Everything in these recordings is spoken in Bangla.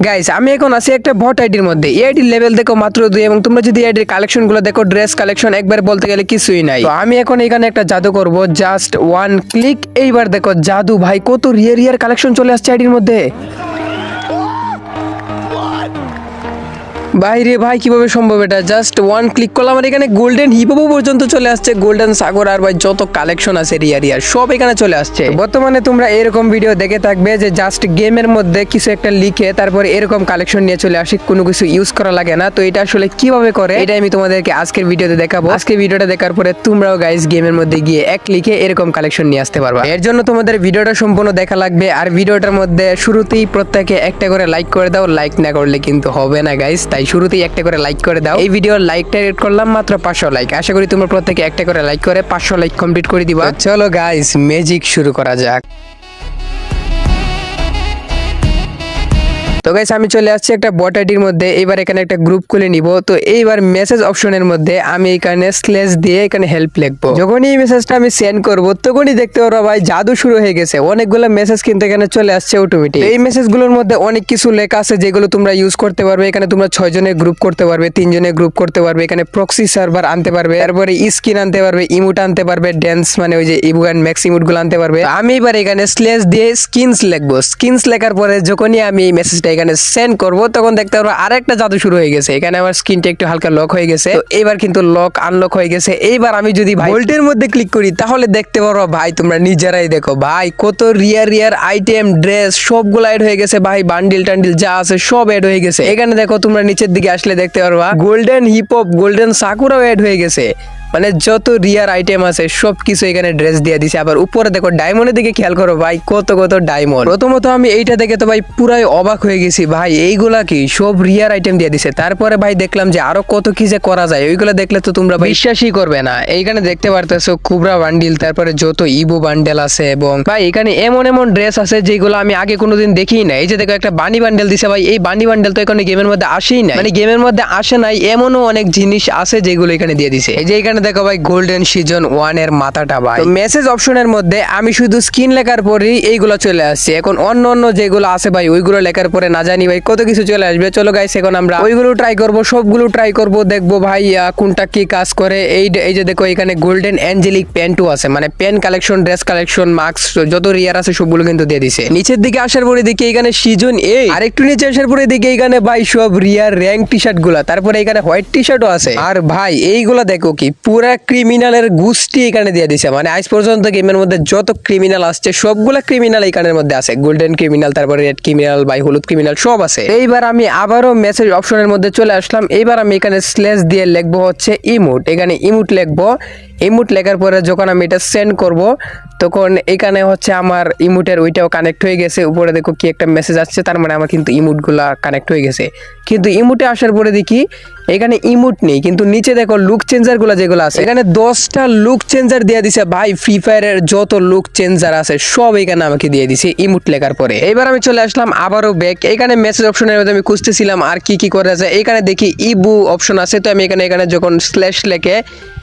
গাইস আমি এখন আছি একটা ভট আইডির মধ্যে। এই আইডির লেভেল দেখো মাত্র দুই এবং তোমরা যদি আইডির কালেকশনগুলো দেখো ড্রেস কালেকশন একবার বলতে গেলে কিছুই নাই। তো আমি এখন এখানে একটা জাদু করব জাস্ট ওয়ান ক্লিক এইবার দেখো, জাদু ভাই, কত রিয়ার রিয়ার কালেকশন চলে আসছে আইডির মধ্যে। ভাই রে ভাই কীভাবে সম্ভব এটা? জাস্ট ওয়ান ক্লিক করলাম আর এখানে গোল্ডেন হিপোপো পর্যন্ত চলে আসছে। গোল্ডেন সাগর আর ভাই যত কালেকশন আছে রিয়ার রিয়ার সব এখানে চলে আসছে। বর্তমানে তোমরা এরকম ভিডিও দেখে থাকবে যে জাস্ট গেমের মধ্যে কিছু একটা লিখে তারপরে এরকম কালেকশন নিয়ে চলে আসে কোনো কিছু ইউজ করা লাগে না। তো এটা আসলে কীভাবে করে? এটা আমি তোমাদেরকে আজকের ভিডিওতে দেখাবো। আজকের ভিডিওটা দেখার পরে তোমরাও গাইস গেমের মধ্যে গিয়ে এক লিখে এরকম কালেকশন নিয়ে আসতে পারবা। এর জন্য তোমাদের ভিডিওটা সম্পূর্ণ দেখা লাগবে। আর ভিডিওটার মধ্যে শুরুতেই প্রত্যেকে একটা করে লাইক করে দাও। লাইক না করলে কিন্তু হবে না গাইস তাই শুরুতেই একটা করে লাইক করে দাও। এই ভিডিওর লাইকটা রেড করলাম মাত্র পাঁচশো লাইক আশা করি তোমরা প্রত্যেকে একটা করে লাইক করে পাঁচশো লাইক কমপ্লিট করে দিবা। চলো গাইস ম্যাজিক শুরু করা যাক। তো গাইস আমি চলে আসছি একটা বট আইডির মধ্যে। এবার এখানে একটা গ্রুপ খুলে নিব। তো এইবার মেসেজ অপশনের মধ্যে আমি এখানে স্ল্যাশ দিয়ে এখানে হেল্প লিখব। যখনই এই মেসেজটা আমি সেন্ড করব, তখনই দেখতে পারব ভাই, জাদু শুরু হয়ে গেছে। অনেকগুলো মেসেজ কিন্তু এখানে চলে আসছে অটোমেটিক এই মেসেজগুলোর মধ্যে অনেক কিছু লেখা আছে, যেগুলো তোমরা ইউজ করতে পারবে। এখানে তোমরা ছয় জনের গ্রুপ করতে পারবে, তিন জনের গ্রুপ করতে পারবে। এখানে প্রক্সি সার্ভার আনতে পারবে। তারপরে স্কিন আনতে পারবে ইমোট আনতে পারবে ড্যান্স মানে ওই যে ইবু অ্যান্ড ম্যাক্স ইমোটগুলো আনতে পারবে। আমি এবার এখানে স্ল্যাশ দিয়ে স্কিনস লিখব। স্কিনস লেখার পরে যখনই আমি এই মেসেজটা এখানে সেন্ড করব, তখন দেখতে পারব আরেকটা জাদু শুরু হয়ে গেছে। এখানে আমার স্ক্রিনটা একটু হালকা লক হয়ে গেছে। এবার কিন্তু লক আনলক হয়ে গেছে। এইবার আমি যদি ভোল্টের মধ্যে ক্লিক করি, তাহলে দেখতে পারব ভাই, তোমরা নিজেরাই দেখো। ভাই, কত রিয়ার রিয়ার আইটেম ড্রেস সবগুলো অ্যাড হয়ে গেছে ভাই। বান্ডিল টান্ডিল যা আছে সব অ্যাড হয়ে গেছে। এখানে দেখো তোমরা নিচের দিকে আসলে দেখতে পারবা। গোল্ডেন হিপ হপ গোল্ডেন সাকুরাও অ্যাড হয়ে গেছে। মানে যত রিয়ার আইটেম আছে সব কিছু এখানে ড্রেস দিয়ে দিছে। আবার উপরে দেখো ডায়মন্ডের দিকে খেয়াল করো ভাই, কত কত ডায়মন্ড প্রথমত আমি এইটা দেখে তো ভাই পুরাই অবাক হয়ে গেছি। ভাই, এইগুলা কি? সব রিয়ার আইটেম দিয়ে দিছে। তারপরে ভাই দেখলাম যে আরও কত কি যে করা যায়। ওইগুলো দেখলে তো তোমরা বিশ্বাসই করবে না। এইখানে দেখতে পারতেছো খুবরা বান্ডিল তারপরে যত ইবো বান্ডেল আছে এবং ভাই, এখানে এমন এমন ড্রেস আছে যেগুলো আমি আগে কোনোদিন দেখি না এই যে দেখো একটা বানি বান্ডেল দিছে ভাই। এই বানি বান্ডেল তো এখানে গেমের মধ্যে আসেই না মানে গেমের মধ্যে আসে নাই এমনও অনেক জিনিস আছে যেগুলো এখানে দিয়ে দিছে। এই যে এখানে দেখো ভাই গোল্ডেন সিজন ওয়ানের মাথাটা ভাই। মেসেজ অপশনের মধ্যে আমি শুধু স্ক্রিন লেখার পরেই এইগুলো চলে আসছে। এখন অন্য অন্য যেগুলো আছে ভাই, ওইগুলো লেখার পরে না জানি ভাই, কত কিছু চলে আসবে। চলো গাইস এখন আমরা ওইগুলো ট্রাই করব, সবগুলো ট্রাই করব, দেখব ভাই কোনটা কি কাজ করে। এই যে দেখো, এখানে গোল্ডেন অ্যাঞ্জেলিক প্যান্টও আছে। মানে pen collection dress collection mask যত রিয়ার আছে সবগুলো কিন্তু দিয়ে দিছে। নিচের দিকে আসার পরে দেখি এখানে সিজন এ আর একটু নিচে আসার পরে দেখি এখানে ভাই সব রিয়ার র্যাঙ্ক টি শার্টগুলা। তারপরে এখানে হোয়াইট টি শার্টও আছে। আর ভাই, এইগুলা দেখো কি পুরা ক্রিমিনালের গুষ্টি এখানে দিয়ে দিছে। মানে আজ পর্যন্ত গেমের মধ্যে যত ক্রিমিনাল আসছে, সবগুলো ক্রিমিনাল এখানের মধ্যে আছে। গোল্ডেন ক্রিমিনাল তারপরে রেড ক্রিমিনাল বাই হলুদ ক্রিমিনাল সব আছে। এইবার আমি আবারও মেসেজ অপশনের মধ্যে চলে আসলাম। এইবার আমি এখানে স্ল্যাশ দিয়ে লিখব হচ্ছে ইমুট এখানে ইমুট লিখব। ইমুট লেখার পরে যখন আমি এটা সেন্ড করব, তখন এখানে হচ্ছে আমার ইমুটের ওইটাও কানেক্ট হয়ে গেছে। উপরে দেখো কি একটা মেসেজ আসছে, তার মানে আমার কিন্তু ইমুটগুলা কানেক্ট হয়ে গেছে। কিন্তু ইমুটে আসার পরে দেখি এখানে ইমুট নেই, কিন্তু নিচে দেখো লুক চেঞ্জারগুলো যেগুলো আছে, এখানে দশটা লুক চেঞ্জার দিয়ে দিছে। ভাই ফ্রি ফায়ারের যত লুক চেঞ্জার আছে, সব এখানে আমাকে দিয়ে দিছে ইমুট লেখার পরে। এবার আমি চলে আসলাম আবারও ব্যাক এখানে মেসেজ অপশনের মধ্যে আমি খুঁজতেছিলাম আর কি কি করে আছে। এখানে দেখি ইবু অপশন আছে, তো আমি এখানে এখানে যখন স্ল্যাশ লেখে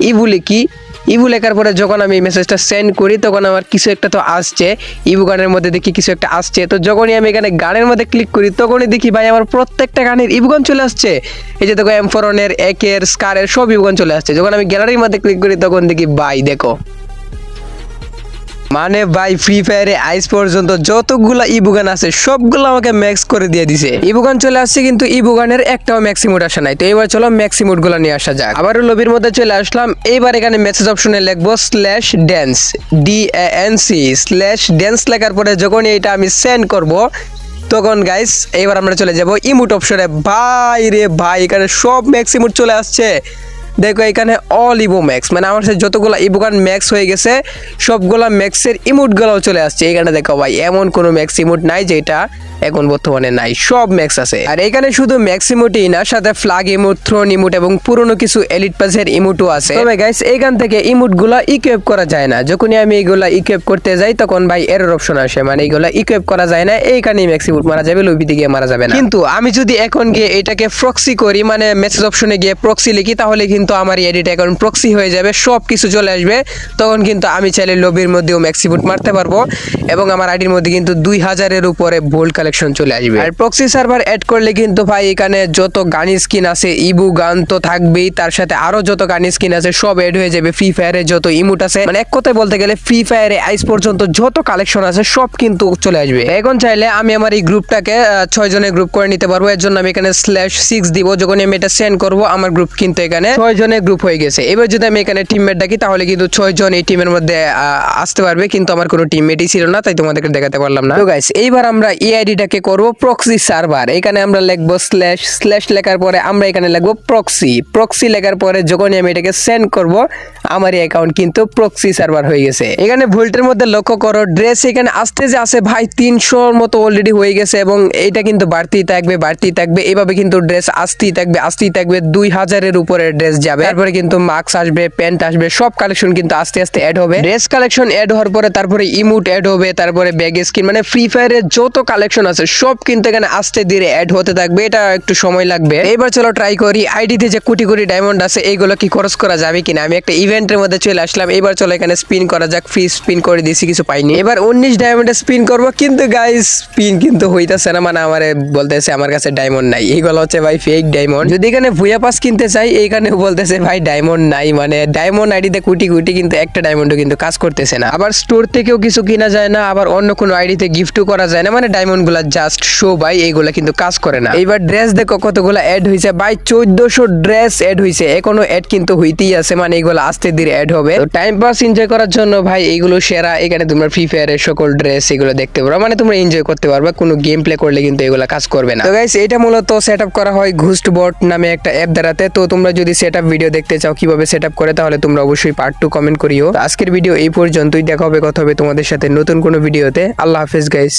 ইবু লিখি ইবু লেখার পরে যখন আমি এই মেসেজটা সেন্ড করি, তখন আমার কিছু একটা তো আসছে। ইবু গানের মধ্যে দেখি কিছু একটা আসছে। তো যখনই আমি এখানে গানের মধ্যে ক্লিক করি, তখনই দেখি ভাই আমার প্রত্যেকটা গানের ইবুগান চলে আসছে। এই যে দেখো এমফরনের একের স্কারের সব ইবুগান চলে আসছে। যখন আমি গ্যালারির মধ্যে ক্লিক করি, তখন দেখি, ভাই দেখো মানে ভাই ফ্রি ফায়ারে আইস পর্যন্ত যতগুলা ইবুগান আছে, সবগুলো আমাকে ম্যাক্স করে দিয়ে দিছে। ইবুগান চলে আসছে কিন্তু ইবুগানের একটাও ম্যাক্সিমুট আসে নাই। তো এবার চলো ম্যাক্সিমুটগুলো নিয়ে আসা যাক। আবারও লবির মধ্যে চলে আসলাম। এইবার এখানে মেসেজ অপশনে লিখব slash dance D N C slash dance লেখার পরে যখন এটা আমি সেন্ড করব, তখন গাইস এবার আমরা চলে যাব ইমুট অপশনে ভাই রে ভাই, এখানে সব ম্যাক্সিমুট চলে আসছে। দেখো, এখানে অল ইবো ম্যাক্স মানে আমার সাথে যতগুলো ইবোগান ম্যাক্স হয়ে গেছে, সবগুলো ম্যাক্সের ইমোটগুলোও চলে আসছে। এখানে দেখো ভাই, এমন কোনো ম্যাক্স ইমোট নাই যেটা এখন বর্তমানে নাই, সব ম্যাক্স আছে। আর এখানে শুধু ম্যাক্স ইমোটই না, সাথে ফ্লাগ ইমোট থ্রোন ইমোট এবং পুরনো কিছু এলিট পাসের ইমোটও আছে। তবে গাইস এখান থেকে ইমোটগুলা ইকুইপ করা যায় না। যখনই আমি এগুলা ইকুইপ করতে যাই, তখন ভাই এরর অপশন আসে। মানে এগুলা ইকুইপ করা যায় না, এইখানেই ম্যাক্স ইমোট মারা যাবে লবিতে গিয়ে মারা যাবে না। কিন্তু আমি যদি এখন গিয়ে এটাকে প্রক্সি করি মানে মেসেজ অপশনে গিয়ে প্রক্সি লিখি, তাহলে কিন্তু আমার এডিট অ্যাকাউন্ট প্রক্সি হয়ে যাবে সব কিছু চলে আসবে। তখন কিন্তু আমি চাইলে লবির মধ্যেও ম্যাক্সিমুট মারতে পারব। এবং আমার আইডির মধ্যে কিন্তু দুই হাজারের উপরে ভোল্ট কালেক্ট কালেকশন চলে আসবে। আর প্রক্সি সার্ভার অ্যাড করলে কিন্তু ভাই এখানে যত গান স্কিন আছে, ইবু, গান তো থাকবেই। তার সাথে আরও যত গান স্কিন আছে, সব অ্যাড হয়ে যাবে। ফ্রি ফায়ারে যত ইমোট আছে মানে এক কথায় বলতে গেলে ফ্রি ফায়ারে আইস পর্যন্ত যত কালেকশন আছে, সব কিন্তু চলে আসবে। এখন চাইলে আমি আমার এই গ্রুপটাকে ছয় জনের গ্রুপ করে নিতে পারব। এর জন্য আমি এখানে স্ল্যাশ সিক্স দিব। যখন আমি এটা সেন্ড করব, আমার গ্রুপ কিন্তু এখানে ছয় জনের গ্রুপ হয়ে গেছে। এবার যদি আমি এখানে টিমমেট ডাকি, তাহলে কিন্তু ছয় জন এই টিমের মধ্যে আসতে পারবে। কিন্তু আমার কোনো টিমমেটই ছিল না, তাই তোমাদেরকে দেখাতে পারলাম না। তো গাইস এইবার আমরা এই আইডিটাকে করব প্রক্সি সার্ভার এখানে আমরা লিখব স্ল্যাশ স্ল্যাশ লেখার পরে আমরা এখানে লিখব প্রক্সি প্রক্সি লেখার পরে যখনই আমি এটাকে সেন্ড করব, আমার অ্যাকাউন্ট কিন্তু প্রক্সি সার্ভার হয়ে গেছে। এখানে ভুলটের মধ্যে লক্ষ্য করো ড্রেস এখানে আসতে যে আছে ভাই তিনশোর মতো অলরেডি হয়ে গেছে এবং এটা কিন্তু বাড়তেই থাকবে বাড়তেই থাকবে। এভাবে কিন্তু ড্রেস আসতেই থাকবে আসতেই থাকবে। দুই হাজারের উপরে ড্রেস যাবে। তারপরে কিন্তু মাস্ক আসবে প্যান্ট আসবে, সব কালেকশন কিন্তু আস্তে আস্তে অ্যাড হবে। ড্রেস কালেকশন অ্যাড হওয়ার পরে তারপরে ইমুট অ্যাড হবে, তারপরে ব্যাগ স্কিন মানে ফ্রি ফায়ারের যত কালেকশন আছে, সব কিন্তু এখানে আস্তে ধীরে অ্যাড হতে থাকবে। এটা একটু সময় লাগবে। এবার চলো ট্রাই করি আইডিতে যে কোটি কোটি ডায়মন্ড আছে, এইগুলো কি খরচ করা যাবে কিনা? আমি একটা ইভেন্টের মধ্যে চলে আসলাম। এবার চলো এখানে স্পিন করা যাক। ফ্রি স্পিন করে দিয়েছি, কিছু পাইনি। এবার উনিশ ডায়মন্ডে স্পিন করব। কিন্তু গাইস স্পিন কিন্তু হইতাছে না। মানে আমার বলতেছে, আমার কাছে ডায়মন্ড নাই। এইগুলো হচ্ছে ভাই ফেক ডায়মন্ড যদি এখানে ভুয়া পাস কিনতে চাই এইখানে বলতেছে, ভাই ডায়মন্ড নাই। মানে ডায়মন্ড আইডিতে কোটি কোটি কিন্তু একটা ডায়মন্ডও কিন্তু কাজ করতেছে না। আবার স্টোর থেকেও কিছু কিনা যায় না। আবার অন্য কোনো আইডিতে গিফটও করা যায় না। মানে ডায়মন্ড গুলা জাস্ট শো ভাই এইগুলা কিন্তু কাজ করে না। এইবার ড্রেস দেখো কতগুলো অ্যাড হয়েছে ভাই চোদ্দশো ড্রেস অ্যাড হয়েছে এখনও অ্যাড কিন্তু হইতেই আছে মানে এগুলো আস্তে ধীরে অ্যাড হবে। তো টাইম পাস এনজয় করার জন্য ভাই এইগুলো সেরা। এখানে তোমরা ফ্রি ফায়ারের সকল ড্রেস এগুলো দেখতে পারো। মানে তোমরা এনজয় করতে পারবে, কোনো গেম প্লে করলে কিন্তু এগুলো কাজ করবে না। তো গাইস এটা মূলত সেট করা হয় ঘুস্ট বট নামে একটা অ্যাপ দ্বারাতে। তো তোমরা যদি সেট ভিডিও দেখতে চাও কীভাবে সেট করে, তাহলে তোমরা অবশ্যই পার্ট টু কমেন্ট করিও। আজকের ভিডিও এই পর্যন্তই। দেখা হবে, কথা হবে তোমাদের সাথে নতুন কোনো ভিডিওতে আল্লাহ হাফেজ গাইস